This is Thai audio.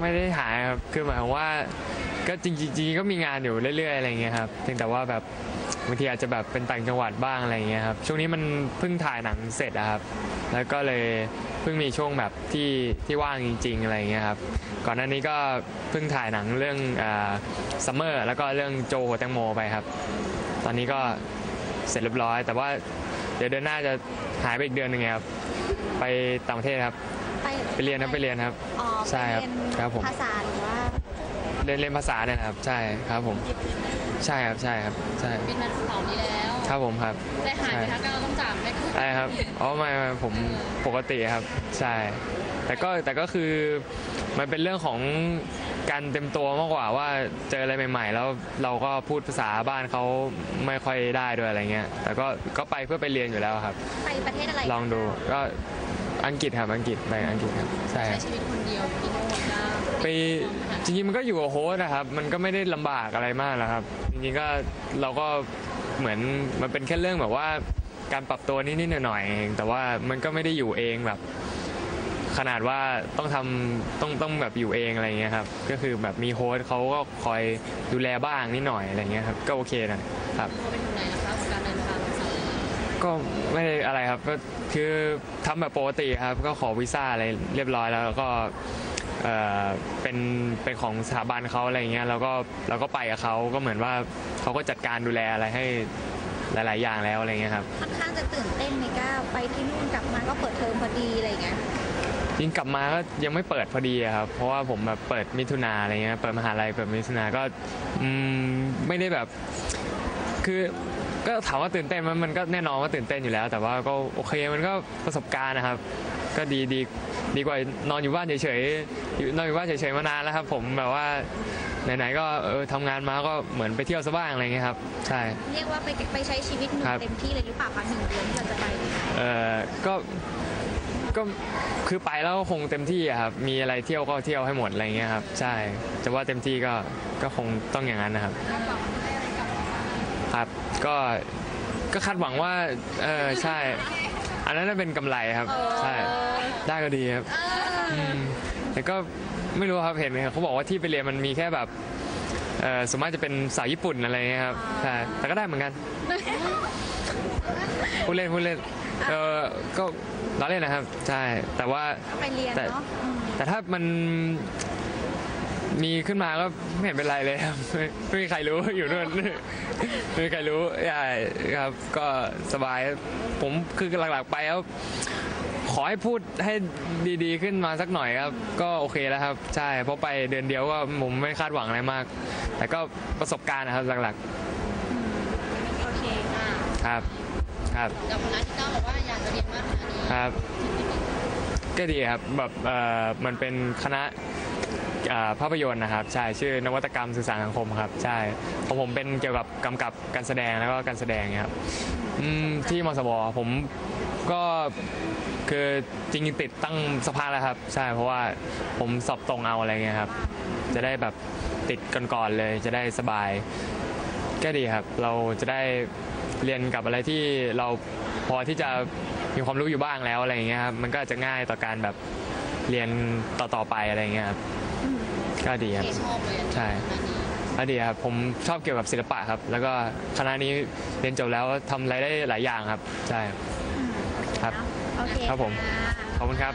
ไม่ได้หายครับคือหมายความว่า ก็จริงๆจริงๆก็มีงานอยู่เรื่อยๆอะไรเงี้ยครับเพียงแต่ว่าแบบบางทีอาจจะแบบเป็นต่างจังหวัดบ้างอะไรเงี้ยครับช่วงนี้มันเพิ่งถ่ายหนังเสร็จอะครับ แล้วก็เลยเพิ่งมีช่วงแบบที่ที่ว่างจริง ๆอะไรเงี้ยครับก่อนหน้านี้ก็เพิ่งถ่ายหนังเรื่องซัมเมอร์แล้วก็เรื่องโจหัวแตงโมไปครับ ตอนนี้ก็เสร็จเรียบร้อย แต่ว่าเดี๋ยวเดือนหน้าจะหายไปอีกเดือนหนึ่งไงครับไปต่างประเทศครับ ไปไปเรียนครับไปเรียนครับ อ๋อใช่ครับไปเรียนครับผม ภาษาหรือว่าเรียนเรียนภาษาเนี่ยนะครับ ใช่ครับผม ใช่ครับใช่ครับ ใช่บินมาเสาร์นี้แล้วครับผมครับได้หายไปทักเราต้องจับไหมใช่ครับ อ๋อไม่ไม่ผมปกติครับ ใช่ แต่ก็แต่ก็คือมันเป็นเรื่องของการเต็มตัวมากกว่าว่าเจออะไรใหม่ๆ แล้วเราก็พูดภาษาบ้านเขาไม่ค่อยได้ด้วยอะไรเงี้ย แต่ก็ก็ไปเพื่อไปเรียนอยู่แล้วครับ ไปประเทศอะไรลองดูก็ อังกฤษครับอังกฤษไปอังกฤษครับใช่คใช้รับชีวิตคนเดียวที่โน่นนะไปจริงๆมันก็อยู่กับโฮสต์นะครับ มันก็ไม่ได้ลำบากอะไรมากหรอกครับ จริงๆก็เราก็เหมือนมันเป็นแค่เรื่องแบบว่าการปรับตัวนิดๆหน่อยๆเองแต่ว่ามันก็ไม่ได้อยู่เองแบบ ขนาดว่าต้องทำต้องต้องแบบอยู่เองอะไรเงี้ยครับก็คือแบบมีโฮสต์เขาก็คอยดูแลบ้างนิดหน่อยอะไรเงี้ยครับก็โอเคนะครับโทรไปถึงไหนนะคะ ก็ไม่ได้อะไรครับก็คือทำแบบปกติครับก็ขอวีซ่าอะไรเรียบร้อยแล้วแล้วก็เอ่อเป็นเป็นของสถาบันเขาอะไรเงี้ยเราก็เราก็ไปกับเขาก็เหมือนว่าเขาก็จัดการดูแลอะไรให้หลาย ๆ อย่างแล้วอะไรเงี้ยครับค่อนข้างจะตื่นเต้นไหมก้าไปที่นู่นกลับมาก็เปิดเทอมพอดีอะไรอย่างเงี้ยจริงกลับมาก็ยังไม่เปิดพอดีอะครับเพราะว่าผมแบบเปิดมิถุนาอะไรเงี้ยเปิดมหาลัยเปิดมิถุนาก็อืมไม่ได้แบบ คือ ก็ถามว่าตื่นเต้นไหมมันก็แน่นอนว่าตื่นเต้นอยู่แล้ว แต่ว่าก็โอเคมันก็ประสบการณ์นะครับ ก็ดีดีดีกว่านอนอยู่บ้านเฉยๆอยู่นอนอยู่บ้านเฉยๆมานานแล้วครับ ผมแบบว่าไหนๆก็เออทำงานมาก็เหมือนไปเที่ยวซะบ้างอะไรเงี้ยครับใช่เรียกว่าไปไปใช้ชีวิตหนุ่มเต็มที่เลยหรือเปล่าคะหนึ่งเดือนที่เราจะไปเออก็ก็คือไปแล้วก็คงเต็มที่อะครับ มีอะไรเที่ยวก็เที่ยวให้หมดอะไรเงี้ยครับ ใช่จะว่าเต็มที่ก็ก็คงต้องอย่างนั้นนะครับ ก็ก็คาดหวังว่า เออใช่ อันนั้นน่าเป็นกำไรครับ ใช่ ได้ก็ดีครับมแต่ก็ไม่รู้ครับเห็นไหมครับเขาบอกว่าที่ไปเรียนมันมีแค่แบบเออส่วนมากจะเป็นสาวญี่ปุ่นอะไรเงี้ยครับใช่แต่ก็ได้เหมือนกันพูดเล่นพูดเล่นเออก็ล้อเล่นนะครับ ใช่ แต่ว่าไปเรียนแต่เนาะอืมแต่ถ้ามัน มีขึ้นมาก็ไม่เห็นเป็นไรเลยครับไม่ไม่มีใครรู้ อยู่นู่นไม่มีใครรู้ใช่ครับ ก็สบายผมคือหลักๆไปแล้วขอให้พูดให้ดีๆขึ้นมาสักหน่อยครับ ก็โอเคแล้วครับ ใช่เพราะไปเดือนเดียวก็ผมไม่คาดหวังอะไรมาก แต่ก็ประสบการณ์นะครับหลักโอเคอ่าๆครับ ครับกับคณะที่เก้าบอกว่าอยากจะเรียนมากคณะนี้ครับ ก็ดีครับแบบเอ่อมันเป็นคณะเอ่อ ภาพยนตร์นะครับใช่ชื่อนวัตกรรมสื่อสารสังคมครับใช่ของผมเป็นเกี่ยวกับกำกับการแสดงแล้วก็การแสดงครับอืมที่มสวผมก็คือจริงๆติดตั้งสภาแล้วครับ ใช่เพราะว่าผมสอบตรงเอาอะไรเงี้ยครับ จะได้แบบติดก่อนๆเลย จะได้สบายก็ดีครับ เราจะได้เรียนกับอะไรที่เราพอที่จะมีความรู้อยู่บ้างแล้วอะไรเงี้ยครับมันก็จะง่ายต่อการแบบเรียนต่อๆไปอะไรเงี้ยครับ ก็ดีครับ ที่ชลยใช่ ก็ดีครับ ผมชอบเกี่ยวกับศิลปะครับ แล้วก็คณะนี้เรียนจบแล้วทำอะไรายได้หลายอย่างครับ ใช่ ครับครับผม ขอบคุณครับ